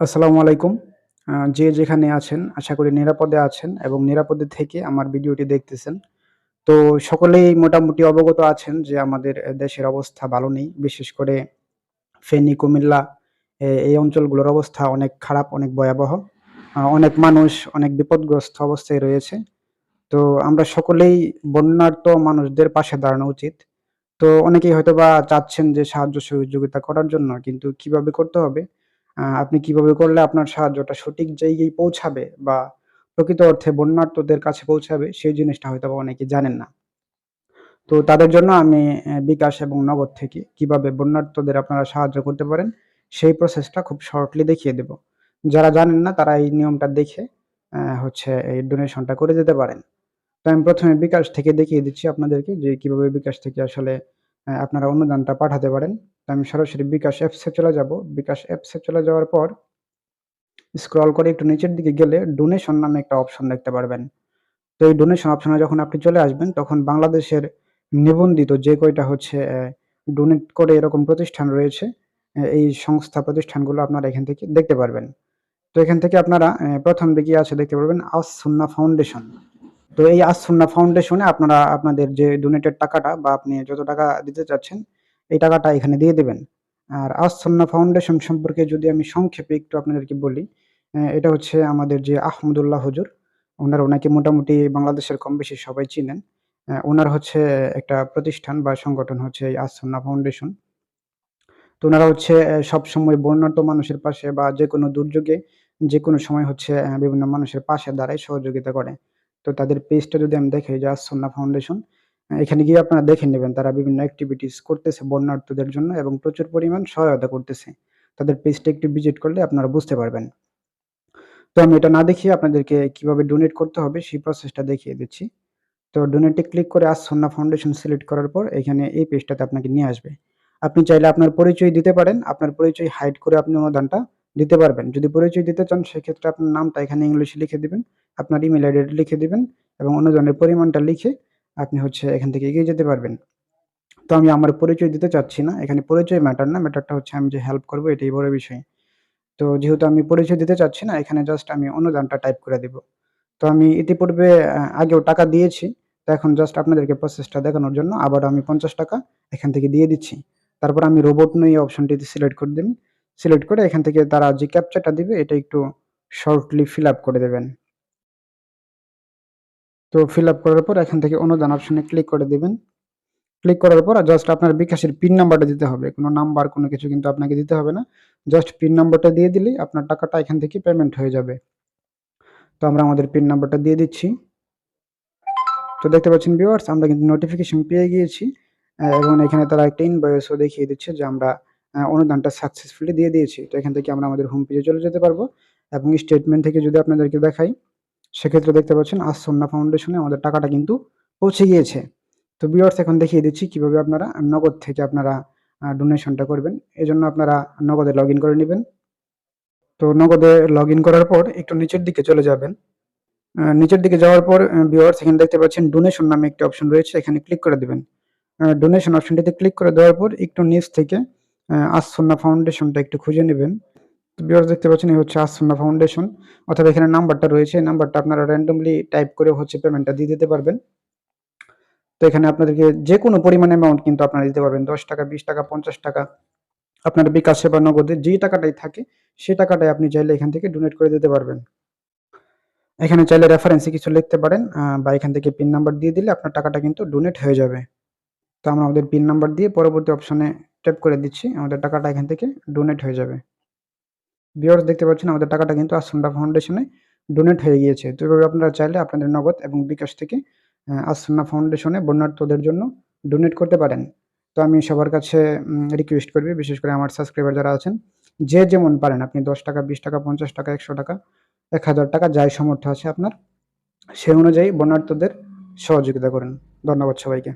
আসসালামু আলাইকুম। যে যেখানে আছেন আশা করি নিরাপদে আছেন এবং নিরাপদে থেকে আমার ভিডিওটি দেখতেছেন। তো সকলেই মোটামুটি অবগত আছেন যে আমাদের দেশের অবস্থা ভালো নেই। বিশেষ করে ফেনী, কুমিল্লা এই অঞ্চলগুলোর অবস্থা অনেক খারাপ, অনেক ভয়াবহ। অনেক মানুষ অনেক বিপদগ্রস্ত অবস্থায় রয়েছে। তো আমরা সকলেই বন্যার্ত মানুষদের পাশে দাঁড়ানো উচিত। তো অনেকেই হয়তোবা চাচ্ছেন যে সাহায্য সহযোগিতা করার জন্য কিন্তু কীভাবে করতে হবে আপনি কীভাবে করলে আপনার সাহায্যটা সঠিক জায়গায় পৌঁছাবে বা প্রকৃত অর্থে বন্যার্থদের কাছে পৌঁছাবে, সেই জিনিসটা হয়তোবা অনেকে জানেন না। তো তাদের জন্য আমি বিকাশ এবং নগদ থেকে কীভাবে বন্যার্থদের আপনারা সাহায্য করতে পারেন, সেই প্রসেসটা খুব শর্টলি দেখিয়ে দেব। যারা জানেন না, তারা এই নিয়মটা দেখে হচ্ছে এই ডোনেশনটা করে যেতে পারেন। তো আমি প্রথমে বিকাশ থেকে দেখিয়ে দিচ্ছি আপনাদেরকে যে কীভাবে বিকাশ থেকে আসলে আপনারা অনুদানটা পাঠাতে পারেন। তো আমি সরাসরি বিকাশ অ্যাপসে চলে যাব। বিকাশ অ্যাপসে চলে যাওয়ার পর স্ক্রল করে একটু নিচের দিকে গেলে ডোনেশন নামে একটা অপশন দেখতে পারবেন। তো এই ডোনেশন অপশনে যখন আপনি চলে আসবেন তখন বাংলাদেশের নিবন্ধিত যে কয়টা হচ্ছে ডোনেট করে এরকম প্রতিষ্ঠান রয়েছে, এই সংস্থা প্রতিষ্ঠানগুলো আপনারা এখান থেকে দেখতে পারবেন। তো এখান থেকে আপনারা প্রথম ১ম দিকেই আছে দেখতে পারবেন আস সুন্নাহ ফাউন্ডেশন। তো এই আস সুন্নাহ ফাউন্ডেশনে আপনারা আপনাদের যে ডোনেটেড টাকাটা বা আপনি যত টাকা দিতে চাচ্ছেন এই টাকাটা এখানে দিয়ে দেবেন আর আস সুন্নাহ ফাউন্ডেশন সম্পর্কে যদি আমি সংক্ষেপে একটু আপনাদেরকে বলি, এটা হচ্ছে আমাদের যে আহমদুল্লাহ হুজুর, ওনার ওনাকে মোটামুটি বাংলাদেশের কম বেশি সবাই চিনেন। ওনার হচ্ছে একটা প্রতিষ্ঠান বা সংগঠন হচ্ছে এই আস সুন্নাহ ফাউন্ডেশন। তো ওনারা হচ্ছে সবসময় বন্যার্ত মানুষের পাশে বা যে কোনো দুর্যোগে যে কোনো সময় হচ্ছে বিভিন্ন মানুষের পাশে দাঁড়ায় সহযোগিতা করে। তো তাদের পেজটা যদি আমি দেখাই যে আস সুন্নাহ ফাউন্ডেশন, এখানে গিয়ে আপনারা দেখে নেবেন তারা বিভিন্ন অ্যাক্টিভিটিস করতেছে বন্যার্তদের জন্য এবং প্রচুর পরিমাণ সহায়তা করতেছে। তাদের পেজটা একটু ভিজিট করলে আপনারা বুঝতে পারবেন। তো আমি এটা না দেখিয়ে আপনাদেরকে কীভাবে ডোনেট করতে হবে সেই প্রসেসটা দেখিয়ে দিচ্ছি। তো ডোনেটে ক্লিক করে সুন্নাহ ফাউন্ডেশন সিলেক্ট করার পর এখানে এই পেজটাতে আপনাকে নিয়ে আসবে। আপনি চাইলে আপনার পরিচয় দিতে পারেন। আপনার পরিচয় হাইড করে আপনি অনুদানটা দিতে পারবেন। যদি পরিচয় দিতে চান সেক্ষেত্রে আপনার নামটা এখানে ইংলিশে লিখে দিবেন, আপনার ইমেল আইডিটা লিখে দিবেন এবং অনুদানের পরিমাণটা লিখে আপনি হচ্ছে এখান থেকে এগিয়ে যেতে পারবেন। তো আমি আমার পরিচয় দিতে চাচ্ছি না। এখানে পরিচয় ম্যাটার না। ম্যাটারটা হচ্ছে আমি যে হেল্প করব এটাই বড় বিষয়। তো যেহেতু আমি পরিচয় দিতে চাচ্ছি না এখানে জাস্ট আমি অনুদানটা টাইপ করে দিব। তো আমি ইতিপূর্বে আগেও টাকা দিয়েছি। তো এখন জাস্ট আপনাদেরকে প্রসেসটা দেখানোর জন্য আবার আমি ৳৫০ এখান থেকে দিয়ে দিচ্ছি। তারপর আমি রোবট নই অপশনটিতে সিলেক্ট করে দিন। সিলেক্ট করে এখান থেকে তারা যে ক্যাপচারটা দিবে, এটা একটু শর্টলি ফিল করে দেবেন। তো ফিল করার পর এখান থেকে অনুদান অপশনে ক্লিক করে দেবেন ক্লিক করার পর জাস্ট আপনার বিকাশের পিন নাম্বারটা দিতে হবে। কোনো নাম্বার কোনো কিছু কিন্তু আপনাকে দিতে হবে না। জাস্ট পিন নাম্বারটা দিয়ে দিলেই আপনার টাকাটা এখান থেকে পেমেন্ট হয়ে যাবে। তো আমরা আমাদের পিন নাম্বারটা দিয়ে দিচ্ছি। তো দেখতে পাচ্ছেন ভিউয়ার্স আমরা কিন্তু নোটিফিকেশন পেয়ে গিয়েছি এবং এখানে তারা একটা ইনভয়েসও দেখিয়ে দিচ্ছে যে আমরা অনুদানটা সাকসেসফুলি দিয়ে দিয়েছি। তো এখান থেকে আমরা আমাদের হোম পেজে চলে যেতে পারব এবং স্টেটমেন্ট থেকে যদি আপনাদেরকে দেখাই, সেক্ষেত্রে দেখতে পাচ্ছেন আস সুন্নাহ ফাউন্ডেশনে আমাদের টাকাটা কিন্তু পৌঁছে গিয়েছে। তো ভিউয়ার্স এখন দেখিয়ে দিচ্ছি কীভাবে আপনারা নগদ থেকে আপনারা ডোনেশনটা করবেন। এজন্য আপনারা নগদে লগইন করে নেবেন তো নগদে লগইন করার পর একটু নিচের দিকে চলে যাবেন। নিচের দিকে যাওয়ার পর ভিউয়ার্স এখানে দেখতে পাচ্ছেন ডোনেশন নামে একটি অপশন রয়েছে এখানে ক্লিক করে দেবেন ডোনেশন অপশনটিতে ক্লিক করে দেওয়ার পর একটু নিচ থেকে অ্যা আস সুন্নাহ ফাউন্ডেশনটা একটু খুঁজে নেবেন তো দেখতে পাচ্ছেন এই হচ্ছে আস সুন্নাহ ফাউন্ডেশন অথবা এখানে নাম্বারটা রয়েছে এই নাম্বারটা আপনারা র্যান্ডমলি টাইপ করে হচ্ছে পেমেন্টটা দিয়ে দিতে পারবেন। তো এখানে আপনাদেরকে যে কোনো পরিমাণ অ্যামাউন্ট কিন্তু আপনারা দিতে পারবেন। ৳১০, ৳২০, ৳৫০ আপনার বিকাশে বা নগদে যেই টাকাটাই থাকে সেই টাকাটাই আপনি চাইলে এখান থেকে ডোনেট করে দিতে পারবেন। এখানে চাইলে রেফারেন্সে কিছু লিখতে পারেন বা এখান থেকে পিন নাম্বার দিয়ে দিলে আপনার টাকাটা কিন্তু ডোনেট হয়ে যাবে। তো আমরা আমাদের পিন নাম্বার দিয়ে পরবর্তী অপশনে ট্যাপ করে দিচ্ছি। আমাদের টাকাটা এখান থেকে ডোনেট হয়ে যাবে। ভিউয়ার্স দেখতে পাচ্ছেন আমাদের টাকাটা কিন্তু আস সুন্নাহ ফাউন্ডেশনে ডোনেট হয়ে গিয়েছে। তো এভাবে আপনারা চাইলে আপনাদের নগদ এবং বিকাশ থেকে অ্যা আস সুন্নাহ ফাউন্ডেশনে বন্যার্তদের জন্য ডোনেট করতে পারেন। তো আমি সবার কাছে রিকোয়েস্ট করবি বিশেষ করে আমার সাবস্ক্রাইবার যারা আছেন, যে যেমন পারেন আপনি ৳১০, ৳২০, ৳৫০, ৳১০০, ৳১০০০ যাই সামর্থ্য আছে আপনার, সে অনুযায়ী বন্যার্তদের সহযোগিতা করুন। ধন্যবাদ সবাইকে।